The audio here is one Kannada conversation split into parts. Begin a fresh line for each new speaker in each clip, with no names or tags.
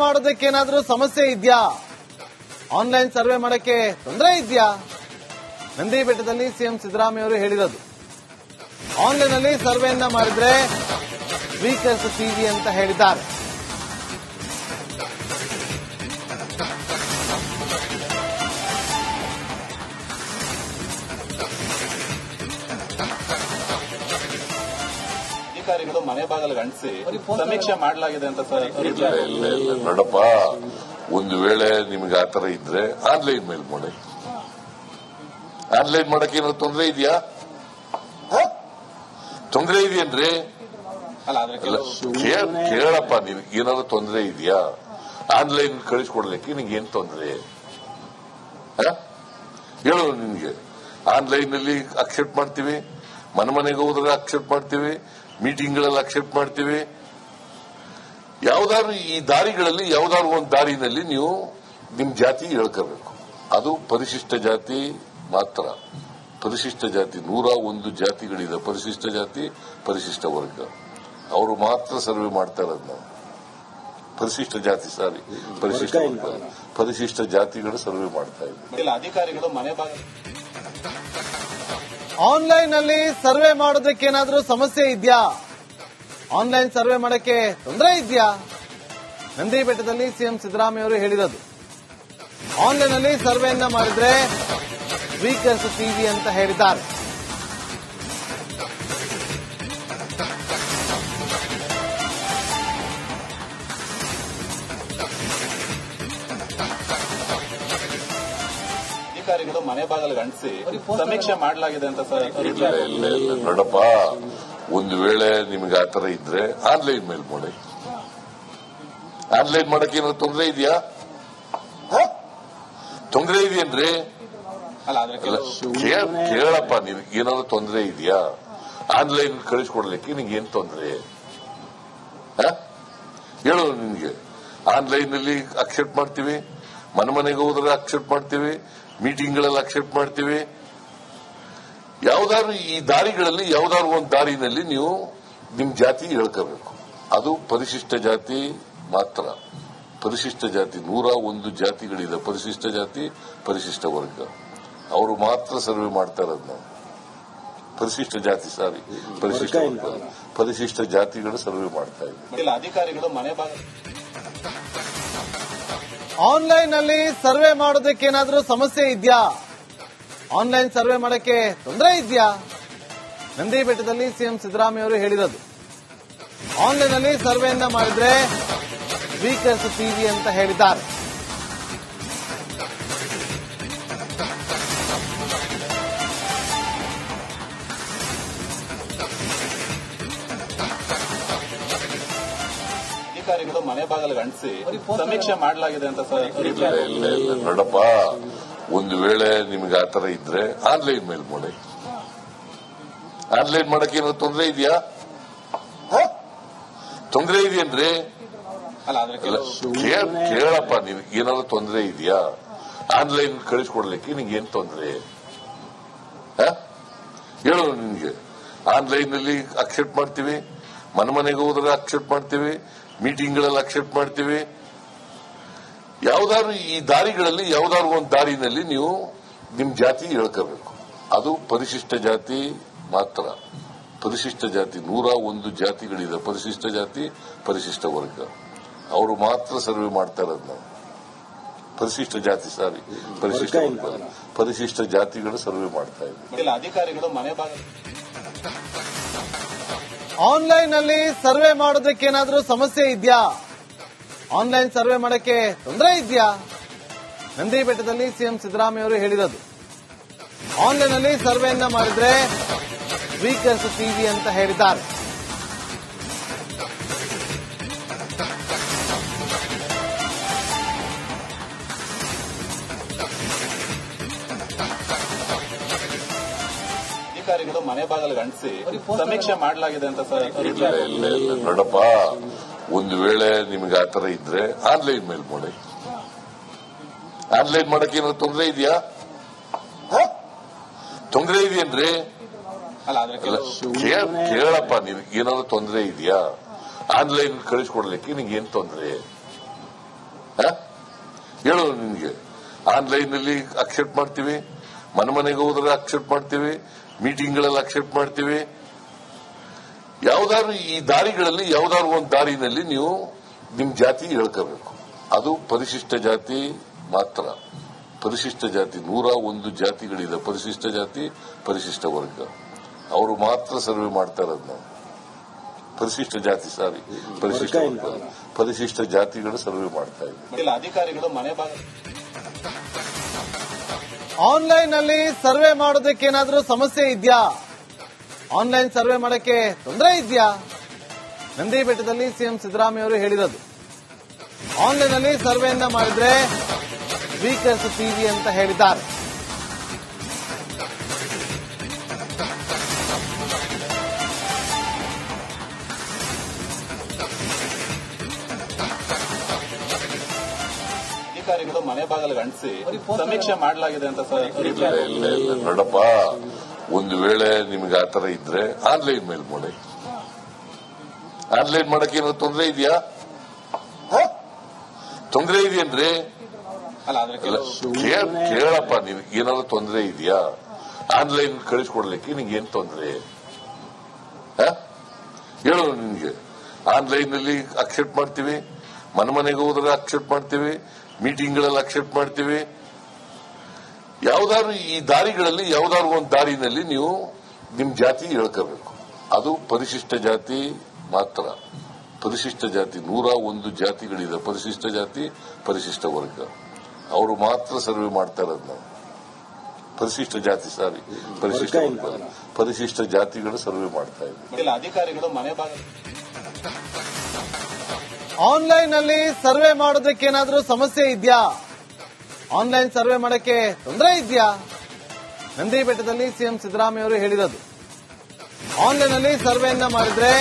ಮಾಡೋದಕ್ಕೆ ಏನಾದರೂ ಸಮಸ್ಯೆ ಇದೆಯಾ? ಆನ್ಲೈನ್ ಸರ್ವೆ ಮಾಡಕ್ಕೆ ತೊಂದರೆ ಇದೆಯಾ? ನಂದಿ ಬೆಟ್ಟದಲ್ಲಿ ಸಿಎಂ ಸಿದ್ದರಾಮಯ್ಯ ಅವರು ಹೇಳಿರೋದು. ಆನ್ಲೈನ್ ಅಲ್ಲಿ ಸರ್ವೆಯನ್ನ ಮಾಡಿದ್ರೆ ಸ್ವೀಕರಿಸುತ್ತೀವಿ ಅಂತ ಹೇಳಿದ್ದಾರೆ.
ಮನೆ ಬಾಗಿಲಿಗೆ ಅಂಟಿಸಿ ಸಮೀಕ್ಷೆ ಮಾಡಲಾಗಿದೆ ಅಂತ ಸರ್
ಇಲ್ಲ ಇಲ್ಲ ಇಲ್ಲ ನೋಡಪ್ಪ ಒಂದು ವೇಳೆ ನಿಮ್ಗೆ ಆತರ ಇದ್ರೆ ಆನ್ಲೈನ್ ಮೇಲೆ ಮಾಡಿ. ಆನ್ಲೈನ್ ಮಾಡಕ್ಕೆ ಏನಾದ್ರು ತೊಂದರೆ ಇದೆಯಾ? ತೊಂದರೆ ಇದೆಯೇನ್ರಿ ಕೇಳಪ್ಪ ನೀನ್ ಏನಾದ್ರು ತೊಂದರೆ ಇದೆಯಾ? ಆನ್ಲೈನ್ ಕಳಿಸ್ಕೊಡ್ಲಿಕ್ಕೆ ನಿಂಗೆ ಏನ್ ತೊಂದರೆ? ಹೇಳು ನಿನ್ಗೆ. ಆನ್ಲೈನ್ನಲ್ಲಿ ಅಕ್ಸೆಪ್ಟ್ ಮಾಡ್ತೀವಿ. ಮನೆ ಮನೆಗೆ ಹೋದ್ರೆ ಅಕ್ಸೆಪ್ಟ್ ಮಾಡ್ತೀವಿ. ಮೀಟಿಂಗ್ಗಳಲ್ಲಿ ಅಕ್ಸೆಪ್ಟ್ ಮಾಡ್ತೀವಿ. ಯಾವ್ದಾದ್ರು ಈ ದಾರಿಗಳಲ್ಲಿ ಯಾವ್ದಾದ್ರು ಒಂದು ದಾರಿನಲ್ಲಿ ನೀವು ನಿಮ್ ಜಾತಿ ಹೇಳ್ಕೋಬೇಕು. ಅದು ಪರಿಶಿಷ್ಟ ಜಾತಿ ಮಾತ್ರ. ಪರಿಶಿಷ್ಟ ಜಾತಿ ನೂರ ಒಂದು ಜಾತಿಗಳಿದೆ. ಪರಿಶಿಷ್ಟ ಜಾತಿ ಪರಿಶಿಷ್ಟ ವರ್ಗ. ಅವರು ಮಾತ್ರ ಸರ್ವೆ ಮಾಡ್ತಾ ಇರೋದು ನಾವು. ಪರಿಶಿಷ್ಟ ಜಾತಿ ಸಾರಿ. ಪರಿಶಿಷ್ಟ ಪರಿಶಿಷ್ಟ ಜಾತಿಗಳು ಸರ್ವೆ ಮಾಡ್ತಾ ಇದ್ದೀವಿ
ಇಲ್ಲ ಅಧಿಕಾರಿಗಳು ಮನೆ
ಆನ್ಲೈನ್ ಅಲ್ಲಿ ಸರ್ವೆ ಮಾಡೋದಕ್ಕೆ ಏನಾದರೂ ಸಮಸ್ಯೆ ಇದೆಯಾ? ಆನ್ಲೈನ್ ಸರ್ವೆ ಮಾಡಕ್ಕೆ ತೊಂದರೆ ಇದೆಯಾ? ನಂದಿ ಬೆಟ್ಟದಲ್ಲಿ ಸಿಎಂ ಸಿದ್ದರಾಮಯ್ಯ ಅವರು ಹೇಳಿರೋದು ಆನ್ಲೈನ್ ಅಲ್ಲಿ ಸರ್ವೆಯನ್ನ ಮಾಡಿದ್ರೆ ಸ್ವೀಕರಿಸುತ್ತೀವಿ ಅಂತ ಹೇಳಿದ್ದಾರೆ.
ಅಧಿಕಾರಿಗಳು ಮನೆ ಬಾಗಿಲಿಗೆ ಅಂಟಿಸಿ ಸಮೀಕ್ಷೆ ಮಾಡಲಾಗಿದೆ ಅಂತ ಸರ್
ಇಲ್ಲ ಇಲ್ಲ ಇಲ್ಲ ನೋಡಪ್ಪ ಒಂದು ವೇಳೆ ನಿಮ್ಗೆ ಆತರ ಇದ್ರೆ ಆನ್ಲೈನ್ ಮೇಲೆ ಮಾಡಿ. ಆನ್ಲೈನ್ ಮಾಡಕ್ಕೆ ಏನಾದ್ರು ತೊಂದರೆ ಇದೆಯಾ? ತೊಂದರೆ ಇದೆಯೇನ್ರಿ? ಕೇಳಪ್ಪ ನಿನ್ ಏನಾದ್ರು ತೊಂದರೆ ಇದೆಯಾ? ಆನ್ಲೈನ್ ಕಳಿಸ್ಕೊಡ್ಲಿಕ್ಕೆ ನಿಂಗೆ ಏನ್ ತೊಂದರೆ? ಹೇಳು ನಿನ್ಗೆ ಆನ್ಲೈನ್ ಅಲ್ಲಿ ಅಕ್ಸೆಪ್ಟ್ ಮಾಡ್ತೀವಿ ಮನೆ ಮನೆಗೆ ಹೋದ್ರೆ ಅಕ್ಸೆಪ್ಟ್ ಮಾಡ್ತೀವಿ ಮೀಟಿಂಗ್ಗಳಲ್ಲಿ ಅಕ್ಸೆಪ್ಟ್ ಮಾಡ್ತೀವಿ. ಯಾವ್ದಾದ್ರು ಈ ದಾರಿಗಳಲ್ಲಿ ಯಾವ್ದಾದ್ರು ಒಂದು ದಾರಿನಲ್ಲಿ ನೀವು ನಿಮ್ ಜಾತಿ ಹೇಳ್ಕೋಬೇಕು. ಅದು ಪರಿಶಿಷ್ಟ ಜಾತಿ ಮಾತ್ರ. ಪರಿಶಿಷ್ಟ ಜಾತಿ ನೂರ ಒಂದು ಜಾತಿಗಳಿದೆ. ಪರಿಶಿಷ್ಟ ಜಾತಿ ಪರಿಶಿಷ್ಟ ವರ್ಗ. ಅವರು ಮಾತ್ರ ಸರ್ವೆ ಮಾಡ್ತಾ ಇರೋದು ನಾವು. ಪರಿಶಿಷ್ಟ ಜಾತಿ ಸಾರಿ ಪರಿಶಿಷ್ಟ ಪರಿಶಿಷ್ಟ ಜಾತಿಗಳು ಸರ್ವೆ ಮಾಡ್ತಾ ಇದ್ದೀವಿ
ಇಲ್ಲ ಅಧಿಕಾರಿಗಳು ಮನೆ ಬಾಗಿಲು
ಆನ್ಲೈನ್ ಅಲ್ಲಿ ಸರ್ವೆ ಮಾಡೋದಕ್ಕೆ ಏನಾದರೂ ಸಮಸ್ಯೆ ಇದೆಯಾ? ಆನ್ಲೈನ್ ಸರ್ವೆ ಮಾಡಕ್ಕೆ ತೊಂದರೆ ಇದೆಯಾ? ನಂದಿ ಬೆಟ್ಟದಲ್ಲಿ ಸಿಎಂ ಸಿದ್ದರಾಮಯ್ಯ ಅವರು ಹೇಳಿರೋದು. ಆನ್ಲೈನ್ ಅಲ್ಲಿ ಸರ್ವೆಯನ್ನ ಮಾಡಿದ್ರೆ ಸ್ವೀಕರಿಸುತ್ತೀವಿ ಅಂತ ಹೇಳಿದ್ದಾರೆ.
ಮನೆ ಬಾಗಿಲಿಗೆ ಅಂಟಿಸಿ ಸಮೀಕ್ಷೆ ಮಾಡಲಾಗಿದೆ ಅಂತ ಸರ್
ಇಲ್ಲ ಇಲ್ಲ ಇಲ್ಲ ನೋಡಪ್ಪ ಒಂದು ವೇಳೆ ನಿಮ್ಗೆ ಆತರ ಇದ್ರೆ ಆನ್ಲೈನ್ ಮೇಲೆ ಮಾಡಿ. ಆನ್ಲೈನ್ ಮಾಡಕ್ಕೆ ಏನೋ ತೊಂದರೆ ಇದೆಯಾ? ತೊಂದರೆ ಇದೆಯೇನ್ರಿ
ಆದ್ರೆ
ಕೇಳಪ್ಪ ನೀನ್ ಏನಾದ್ರು ತೊಂದರೆ ಇದೆಯಾ? ಆನ್ಲೈನ್ ಕಳಿಸ್ಕೊಡ್ಲಿಕ್ಕೆ ನಿಂಗೆ ಏನ್ ತೊಂದರೆ? ಹೇಳು ನಿನ್ಗೆ ಆನ್ಲೈನ್ ಅಲ್ಲಿ ಅಕ್ಸೆಪ್ಟ್ ಮಾಡ್ತೀವಿ. ಮನೆ ಮನೆಗೆ ಹೋದ್ರೆ ಅಕ್ಸೆಪ್ಟ್ ಮಾಡ್ತೀವಿ. ಮೀಟಿಂಗ್ಗಳಲ್ಲಿ ಅಕ್ಸೆಪ್ಟ್ ಮಾಡ್ತೀವಿ. ಯಾವ್ದಾದ್ರು ಈ ದಾರಿಗಳಲ್ಲಿ ಯಾವ್ದಾದ್ರು ಒಂದು ದಾರಿನಲ್ಲಿ ನೀವು ನಿಮ್ ಜಾತಿ ಹೇಳ್ಕೋಬೇಕು. ಅದು ಪರಿಶಿಷ್ಟ ಜಾತಿ ಮಾತ್ರ. ಪರಿಶಿಷ್ಟ ಜಾತಿ ನೂರ ಒಂದು ಜಾತಿಗಳಿದೆ. ಪರಿಶಿಷ್ಟ ಜಾತಿ ಪರಿಶಿಷ್ಟ ವರ್ಗ. ಅವರು ಮಾತ್ರ ಸರ್ವೆ ಮಾಡ್ತಾ ಇರೋದು ನಾವು. ಪರಿಶಿಷ್ಟ ಜಾತಿ ಸಾರಿ ಪರಿಶಿಷ್ಟ ಪರಿಶಿಷ್ಟ ಜಾತಿಗಳು ಸರ್ವೆ ಮಾಡ್ತಾ ಇದ್ದೀವಿ
ಇಲ್ಲ ಅಧಿಕಾರಿಗಳು ಮನೆ ಬಾಗಿಲು
ಆನ್ಲೈನ್ ಅಲ್ಲಿ ಸರ್ವೆ ಮಾಡೋದಕ್ಕೆ ಏನಾದರೂ ಸಮಸ್ಯೆ ಇದೆಯಾ? ಆನ್ಲೈನ್ ಸರ್ವೆ ಮಾಡಕ್ಕೆ ತೊಂದರೆ ಇದೆಯಾ? ನಂದಿ ಬೆಟ್ಟದಲ್ಲಿ ಸಿಎಂ ಸಿದ್ದರಾಮಯ್ಯ ಅವರು ಹೇಳಿರೋದು ಆನ್ಲೈನ್ ಅಲ್ಲಿ ಸರ್ವೆಯನ್ನ ಮಾಡಿದ್ರೆ ಸ್ವೀಕರಿಸುತ್ತೀವಿ ಅಂತ ಹೇಳಿದ್ದಾರೆ.
ಮನೆ ಬಾಗಿಲಿಗೆ ಅಂಟಿಸಿ ಸಮೀಕ್ಷೆ ಮಾಡಲಾಗಿದೆ ಅಂತ ಸರ್
ನೋಡಪ್ಪ ಒಂದು ವೇಳೆ ನಿಮ್ಗೆ ಆತರ ಇದ್ರೆ ಆನ್ಲೈನ್ ಮೇಲ್ ಮಾಡಿ. ಆನ್ಲೈನ್ ಮಾಡಕ್ಕೆ ಏನಾದ್ರು ತೊಂದರೆ ಇದೆಯಾ? ತೊಂದರೆ ಇದೆಯೇನ್ರಿ ಕೇಳಪ್ಪ ನಿನ್ಗೆ ಏನಾದ್ರು ತೊಂದರೆ ಇದೆಯಾ? ಆನ್ಲೈನ್ ಕಳಿಸ್ಕೊಡ್ಲಿಕ್ಕೆ ನಿಂಗೆ ಏನ್ ತೊಂದರೆ? ಹೇಳು ನಿನ್ಗೆ ಆನ್ಲೈನ್ ಅಲ್ಲಿ ಅಕ್ಸೆಪ್ಟ್ ಮಾಡ್ತೀವಿ. ಮನೆ ಮನೆಗೆ ಹೋದ್ರೆ ಅಕ್ಸೆಪ್ಟ್ ಮಾಡ್ತೀವಿ ಮೀಟಿಂಗ್ಗಳಲ್ಲಿ ಅಕ್ಸೆಪ್ಟ್ ಮಾಡ್ತೀವಿ. ಯಾವ್ದಾದ್ರು ಈ ದಾರಿಗಳಲ್ಲಿ ಯಾವ್ದಾದ್ರು ಒಂದು ದಾರಿನಲ್ಲಿ ನೀವು ನಿಮ್ ಜಾತಿ ಹೇಳ್ಕೋಬೇಕು. ಅದು ಪರಿಶಿಷ್ಟ ಜಾತಿ ಮಾತ್ರ. ಪರಿಶಿಷ್ಟ ಜಾತಿ ನೂರ ಒಂದು ಜಾತಿಗಳಿದೆ. ಪರಿಶಿಷ್ಟ ಜಾತಿ ಪರಿಶಿಷ್ಟ ವರ್ಗ. ಅವರು ಮಾತ್ರ ಸರ್ವೆ ಮಾಡ್ತಾ ಇರೋದು ನಾವು. ಪರಿಶಿಷ್ಟ ಜಾತಿ ಸಾರಿ ಪರಿಶಿಷ್ಟ ಪರಿಶಿಷ್ಟ ಜಾತಿಗಳು ಸರ್ವೆ ಮಾಡ್ತಾ ಇದ್ದೀವಿ
ಇಲ್ಲ ಅಧಿಕಾರಿಗಳು ಮನೆ ಬಾಗಿಲು
ಆನ್ಲೈನ್ ಅಲ್ಲಿ ಸರ್ವೆ ಮಾಡೋದಕ್ಕೆ ಏನಾದರೂ ಸಮಸ್ಯೆ ಇದೆಯಾ? ಆನ್ಲೈನ್ ಸರ್ವೆ ಮಾಡಕ್ಕೆ ತೊಂದರೆ ಇದೆಯಾ? ನಂದಿ ಬೆಟ್ಟದಲ್ಲಿ ಸಿಎಂ ಸಿದ್ದರಾಮಯ್ಯ ಅವರು ಹೇಳಿರೋದು. ಆನ್ಲೈನ್ ಅಲ್ಲಿ ಸರ್ವೆಯನ್ನ ಮಾಡಿದ್ರೆ ಸ್ವೀಕರಿಸುತ್ತೀವಿ ಅಂತ ಹೇಳಿದ್ದಾರೆ.
ಅಧಿಕಾರಿಗಳು ಮನೆ ಬಾಗಿಲು ಅಂಟಿಸಿ ಸಮೀಕ್ಷೆ ಮಾಡಲಾಗಿದೆ ಅಂತ ಸರ್
ಇಲ್ಲ ಇಲ್ಲ ಇಲ್ಲ ನೋಡಪ್ಪ ಒಂದು ವೇಳೆ ನಿಮ್ಗೆ ಆತರ ಇದ್ರೆ ಆನ್ಲೈನ್ ಮೇಲೆ ಮಾಡಿ. ಆನ್ಲೈನ್ ಮಾಡಕ್ಕೆ ಏನೋ ತೊಂದರೆ ಇದೆಯಾ? ತೊಂದರೆ ಇದೆಯೇನ್ರಿ
ಅಲ್ಲ
ಕೇಳಪ್ಪ ನೀನ್ ಏನಾದ್ರು ತೊಂದರೆ ಇದೆಯಾ? ಆನ್ಲೈನ್ ಕಳಿಸ್ಕೊಡ್ಲಿಕ್ಕೆ ನಿಂಗೆ ಏನ್ ತೊಂದರೆ? ಹೇಳು ನಿನ್ಗೆ ಆನ್ಲೈನ್ನಲ್ಲಿ ಅಕ್ಸೆಪ್ಟ್ ಮಾಡ್ತೀವಿ. ಮನೆ ಮನೆಗೆ ಹೋದ್ರೆ ಅಕ್ಸೆಪ್ಟ್ ಮಾಡ್ತೀವಿ. ಮೀಟಿಂಗ್ಗಳಲ್ಲಿ ಅಕ್ಸೆಪ್ಟ್ ಮಾಡ್ತೀವಿ. ಯಾವ್ದಾದ್ರು ಈ ದಾರಿಗಳಲ್ಲಿ ಯಾವ್ದಾದ್ರು ಒಂದು ದಾರಿನಲ್ಲಿ ನೀವು ನಿಮ್ ಜಾತಿ ಹೇಳ್ಕೋಬೇಕು. ಅದು ಪರಿಶಿಷ್ಟ ಜಾತಿ ಮಾತ್ರ. ಪರಿಶಿಷ್ಟ ಜಾತಿ ನೂರ ಒಂದು ಜಾತಿಗಳಿದೆ. ಪರಿಶಿಷ್ಟ ಜಾತಿ ಪರಿಶಿಷ್ಟ ವರ್ಗ. ಅವರು ಮಾತ್ರ ಸರ್ವೆ ಮಾಡ್ತಾ ಇರೋದು ನಾವು. ಪರಿಶಿಷ್ಟ ಜಾತಿ ಸಾರಿ ಪರಿಶಿಷ್ಟ ಪರಿಶಿಷ್ಟ ಜಾತಿಗಳು ಸರ್ವೆ ಮಾಡ್ತಾ ಇದ್ದೀವಿ
ಇಲ್ಲ ಅಧಿಕಾರಿಗಳು ಮನೆ ಬಾಗಿಲು
ಆನ್ಲೈನ್ ಅಲ್ಲಿ ಸರ್ವೆ ಮಾಡೋದಕ್ಕೆ ಏನಾದರೂ ಸಮಸ್ಯೆ ಇದೆಯಾ? ಆನ್ಲೈನ್ ಸರ್ವೆ ಮಾಡಕ್ಕೆ ತೊಂದರೆ ಇದೆಯಾ? ನಂದಿ ಬೆಟ್ಟದಲ್ಲಿ ಸಿಎಂ ಸಿದ್ದರಾಮಯ್ಯ ಅವರು ಹೇಳಿರೋದು ಆನ್ಲೈನ್ ಅಲ್ಲಿ ಸರ್ವೆಯನ್ನ ಮಾಡಿದ್ರೆ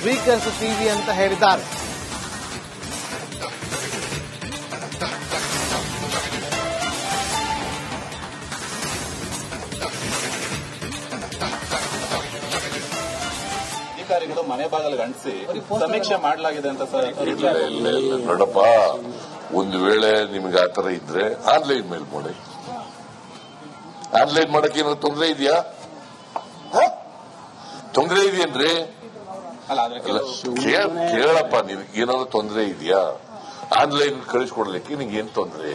ಸ್ವೀಕರಿಸುತ್ತೀವಿ ಅಂತ ಹೇಳಿದ್ದಾರೆ.
ಅಧಿಕಾರಿಗಳು ಮನೆ ಬಾಗಿಲು ಅಂಟಿಸಿ ಸಮೀಕ್ಷೆ ಮಾಡಲಾಗಿದೆ ಅಂತ ಸರ್
ನೋಡಪ್ಪ ಒಂದು ವೇಳೆ ನಿಮ್ಗೆ ಆತರ ಇದ್ರೆ ಆನ್ಲೈನ್ ಮೇಲೆ ಮಾಡಿ. ಆನ್ಲೈನ್ ಮಾಡಕ್ಕೆ ಏನಾದ್ರು ತೊಂದರೆ ಇದೆಯಾ? ತೊಂದರೆ ಇದೆಯೇನ್ರಿ?
ಅಲ್ಲ
ಕೇಳಪ್ಪ ನಿನ್ ಏನಾದ್ರು ತೊಂದರೆ ಇದೆಯಾ? ಆನ್ಲೈನ್ ಕಳಿಸ್ಕೊಡ್ಲಿಕ್ಕೆ ನಿಂಗೆ ಏನ್ ತೊಂದರೆ?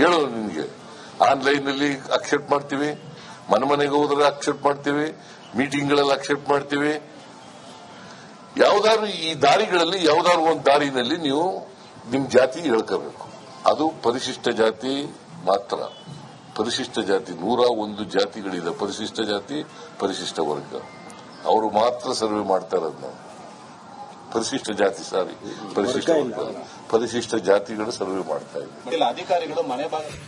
ಹೇಳು ನಿನ್ಗೆ ಆನ್ಲೈನ್ನಲ್ಲಿ ಅಕ್ಸೆಪ್ಟ್ ಮಾಡ್ತೀವಿ. ಮನೆ ಮನೆಗೆ ಹೋದ್ರೆ ಅಕ್ಸೆಪ್ಟ್ ಮಾಡ್ತೀವಿ ಮೀಟಿಂಗ್ಗಳಲ್ಲಿ ಅಕ್ಸೆಪ್ಟ್ ಮಾಡ್ತೀವಿ. ಯಾವ್ದಾದ್ರು ಈ ದಾರಿಗಳಲ್ಲಿ ಯಾವ್ದಾದ್ರು ಒಂದು ದಾರಿನಲ್ಲಿ ನೀವು ನಿಮ್ ಜಾತಿ ಹೇಳ್ಕೋಬೇಕು. ಅದು ಪರಿಶಿಷ್ಟ ಜಾತಿ ಮಾತ್ರ. ಪರಿಶಿಷ್ಟ ಜಾತಿ ನೂರ ಒಂದು ಜಾತಿಗಳಿದೆ. ಪರಿಶಿಷ್ಟ ಜಾತಿ ಪರಿಶಿಷ್ಟ ವರ್ಗ. ಅವರು ಮಾತ್ರ ಸರ್ವೆ ಮಾಡ್ತಾ ಇರೋದು ನಾವು. ಪರಿಶಿಷ್ಟ ಜಾತಿ ಸಾರಿ ಪರಿಶಿಷ್ಟ ಪರಿಶಿಷ್ಟ ಜಾತಿಗಳು ಸರ್ವೆ ಮಾಡ್ತಾ ಇದ್ದೀವಿ
ಇಲ್ಲ ಅಧಿಕಾರಿಗಳು ಮನೆ ಬಾಗಿಲು